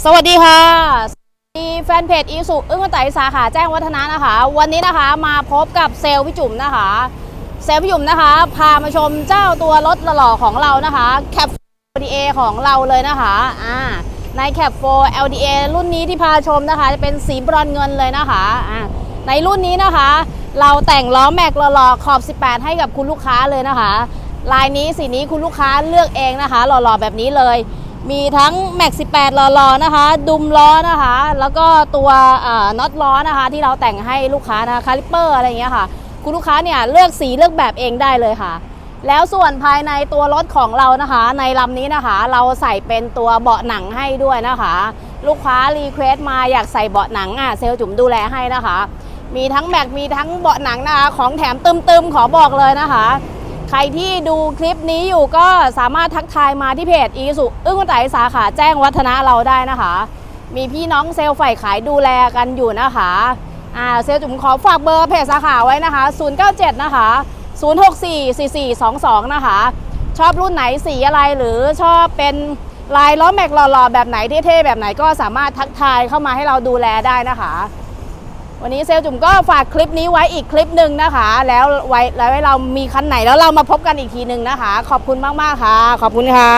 สวัสดีค่ะ มีแฟนเพจอีสุอึ้งกระต่สาขาแจ้งวัฒนะนะคะ วันนี้นะคะมาพบกับเซลล์พี่จุ๋มนะคะ เซลล์พี่จุ๋มนะคะ พามาชมเจ้าตัวรถหล่อของเรานะคะแคป LDA ของเราเลยนะคะอ่าในแคป4 LDA รุ่นนี้ที่พาชมนะคะ จะเป็นสีบรอนเงินเลยนะคะอ่าในรุ่นนี้นะคะ เราแต่งล้อแม็กหล่อๆขอบ 18 ให้กับคุณลูกค้าเลยนะคะ ลายนี้สีนี้คุณลูกค้าเลือกเองนะคะ หล่อๆแบบนี้เลย มีทั้งแม็ก18ล่อๆนะคะ ดุมล้อนะคะ แล้วก็ตัวน็อตล้อนะคะ ที่เราแต่งให้ลูกค้านะคะคาลิปเปอร์อะไรอย่างเงี้ยค่ะ คุณลูกค้าเนี่ยเลือกสีเลือกแบบเองได้เลยค่ะ แล้วส่วนภายในตัวรถของเรานะคะ ในลำนี้นะคะ เราใส่เป็นตัวเบาะหนังให้ด้วยนะคะ ลูกค้ารีเควสต์มาอยากใส่เบาะหนังอะเซลลจุ๋มดูแลให้นะคะ มีทั้งแม็กมีทั้งเบาะหนังนะคะ ของแถมตึมๆขอบอกเลยนะคะ ใครที่ดูคลิปนี้อยู่ก็สามารถทักทายมาที่เพจอีสุอึ้งกระต่ายสาขาแจ้งวัฒนะเราได้นะคะ มีพี่น้องเซลล์ฝ่ายขายดูแลกันอยู่นะคะอ่าเซลล์จุ๋มขอฝากเบอร์เพจสาขาไว้นะคะ 097 นะคะ 0644422 นะคะ ชอบรุ่นไหนสีอะไรหรือชอบเป็นลายล้อแม็กหล่อๆแบบไหนเท่ๆแบบไหนก็สามารถทักทายเข้ามาให้เราดูแลได้นะคะ วันนี้เซลจุ๋มก็ฝากคลิปนี้ไว้อีกคลิปหนึ่งนะคะ แล้วไว้แล้วไว้เรามีคันไหนแล้วเรามาพบกันอีกทีหนึ่งนะคะ ขอบคุณมากๆค่ะ ขอบคุณค่ะ